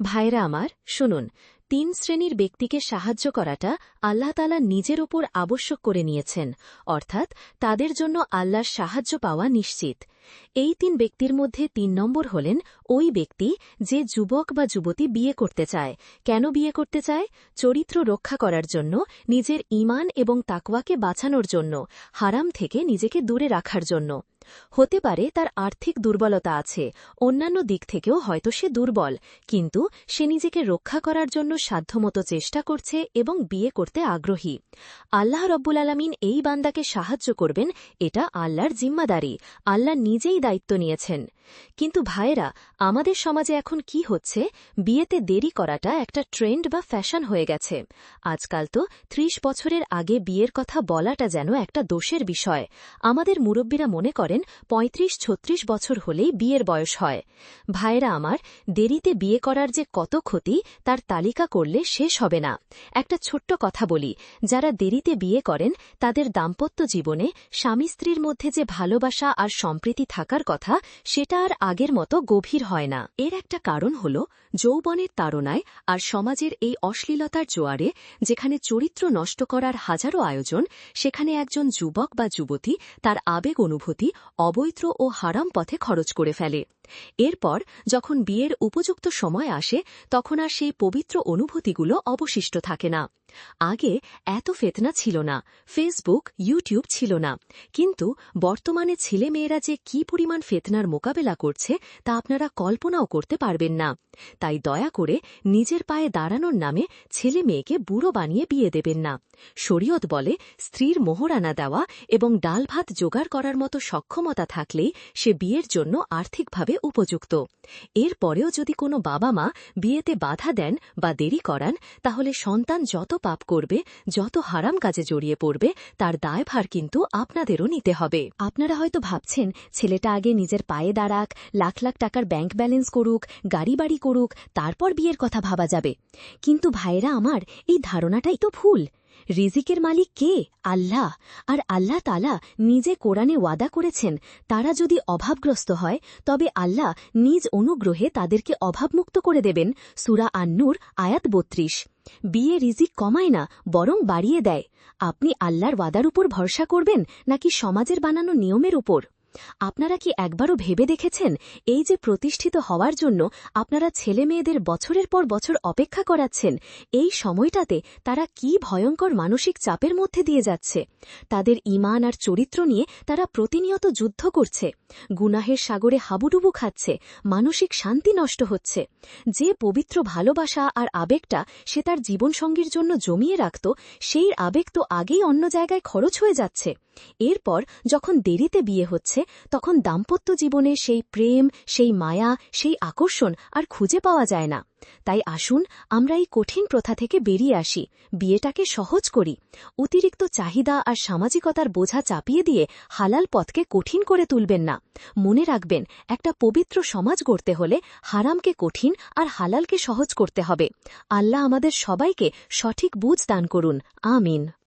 ভাইরা আমার শুনুন তিন শ্রেণির ব্যক্তিকে সাহায্য করাটা আল্লাহ তালা নিজের ওপর আবশ্যক করে নিয়েছেন, অর্থাৎ তাদের জন্য আল্লাহর সাহায্য পাওয়া নিশ্চিত। এই তিন ব্যক্তির মধ্যে তিন নম্বর হলেন ওই ব্যক্তি যে যুবক বা যুবতী বিয়ে করতে চায়। কেন বিয়ে করতে চায়? চরিত্র রক্ষা করার জন্য, নিজের ইমান এবং তাকওয়াকে বাঁচানোর জন্য, হারাম থেকে নিজেকে দূরে রাখার জন্য। হতে পারে তার আর্থিক দুর্বলতা আছে, অন্যান্য দিক থেকেও হয়তো সে দুর্বল, কিন্তু সে নিজেকে রক্ষা করার জন্য সাধ্যমতো চেষ্টা করছে এবং বিয়ে করতে আগ্রহী। আল্লাহ রব্বুল আলমিন এই বান্দাকে সাহায্য করবেন, এটা আল্লাহর জিম্মাদারি, আল্লাহ নিজেই দায়িত্ব নিয়েছেন। কিন্তু ভাইরা আমাদের সমাজে এখন কি হচ্ছে? বিয়েতে দেরি করাটা একটা ট্রেন্ড বা ফ্যাশন হয়ে গেছে। আজকাল তো ত্রিশ বছরের আগে বিয়ের কথা বলাটা যেন একটা দোষের বিষয়। আমাদের মুরব্বীরা মনে করেন, পঁয়ত্রিশ ছত্রিশ বছর হলেই বিয়ের বয়স হয়। ভাইরা আমার, দেরিতে বিয়ে করার যে কত ক্ষতি, তার তালিকা করলে শেষ হবে না। একটা ছোট্ট কথা বলি, যারা দেরিতে বিয়ে করেন, তাদের দাম্পত্য জীবনে স্বামী স্ত্রীর মধ্যে যে ভালোবাসা আর সম্প্রীতি থাকার কথা, সেটা আর আগের মতো গভীর হয় না। এর একটা কারণ হল যৌবনের তাড়নায় আর সমাজের এই অশ্লীলতার জোয়ারে, যেখানে চরিত্র নষ্ট করার হাজারো আয়োজন, সেখানে একজন যুবক বা যুবতী তার আবেগ অনুভূতি অবৈত্র ও হারাম পথে খরচ করে ফেলে। এরপর যখন বিয়ের উপযুক্ত সময় আসে, তখন আর সেই পবিত্র অনুভূতিগুলো অবশিষ্ট থাকে না। আগে এত ফেতনা ছিল না ফেসবুক ইউটিউব ছিল না। কিন্তু বর্তমানে ছেলেমেয়েরা যে কি পরিমাণ ফেতনার মোকাবেলা করছে, তা আপনারা কল্পনাও করতে পারবেন না। তাই দয়া করে নিজের পায়ে দাঁড়ানোর নামে ছেলে মেয়েকে বুড়ো বানিয়ে বিয়ে দেবেন না। শরীয়ত বলে, স্ত্রীর মোহরানা দেওয়া এবং ডাল ভাত জোগাড় করার মতো সক্ষমতা থাকলেই সে বিয়ের জন্য আর্থিকভাবে উপযুক্ত। এরপরেও যদি কোনো বাবা মা বিয়েতে বাধা দেন বা দেরি করান, তাহলে সন্তান যত পাপ করবে, যত হারাম কাজে জড়িয়ে পড়বে, তার দায়ভার কিন্তু আপনাদেরও নিতে হবে। আপনারা হয়তো ভাবছেন, ছেলেটা আগে নিজের পায়ে দাঁড়াক, লাখ লাখ টাকার ব্যাংক ব্যালেন্স করুক গাড়ি বাড়ি করুক, তারপর বিয়ের কথা ভাবা যাবে। কিন্তু ভাইরা আমার, এই ধারণাটাই তো ভুল। রিজিকের মালিক কে? আল্লাহ। আর আল্লাহ তালা নিজে কোরআনে ওয়াদা করেছেন, তারা যদি অভাবগ্রস্ত হয়, তবে আল্লাহ নিজ অনুগ্রহে তাদেরকে অভাবমুক্ত করে দেবেন। সুরা আন্নুর, আয়াত বত্রিশ। বিয়ে রিজিক কমায় না, বরং বাড়িয়ে দেয়। আপনি আল্লাহর ওয়াদার উপর ভরসা করবেন, নাকি সমাজের বানানো নিয়মের উপর? আপনারা কি একবারও ভেবে দেখেছেন এই যে প্রতিষ্ঠিত হওয়ার জন্য আপনারা ছেলে মেয়েদের বছরের পর বছর অপেক্ষা করাচ্ছেন? এই সময়টাতে তারা কি ভয়ঙ্কর মানসিক চাপের মধ্যে দিয়ে যাচ্ছে? তাদের ইমান আর চরিত্র নিয়ে তারা প্রতিনিয়ত যুদ্ধ করছে। গুনাহের সাগরে হাবুডুবু খাচ্ছে, মানসিক শান্তি নষ্ট হচ্ছে। যে পবিত্র ভালোবাসা আর আবেগটা সে তার জীবনসঙ্গীর জন্য জমিয়ে রাখত, সেই আবেগ তো আগেই অন্য জায়গায় খরচ হয়ে যাচ্ছে। এরপর যখন দেরিতে বিয়ে হচ্ছে, তখন দাম্পত্য জীবনে সেই প্রেম, সেই মায়া, সেই আকর্ষণ আর খুঁজে পাওয়া যায় না। তাই আসুন, আমরা এই কঠিন প্রথা থেকে বেরিয়ে আসি, বিয়েটাকে সহজ করি, অতিরিক্ত চাহিদা আর সামাজিকতার বোঝা চাপিয়ে দিয়ে হালাল পথকে কঠিন করে তুলবেন না। মনে রাখবেন, একটা পবিত্র সমাজ গড়তে হলে হারামকে কঠিন আর হালালকে সহজ করতে হবে। আল্লাহ আমাদের সবাইকে সঠিক বুঝ দান করুন। আমিন।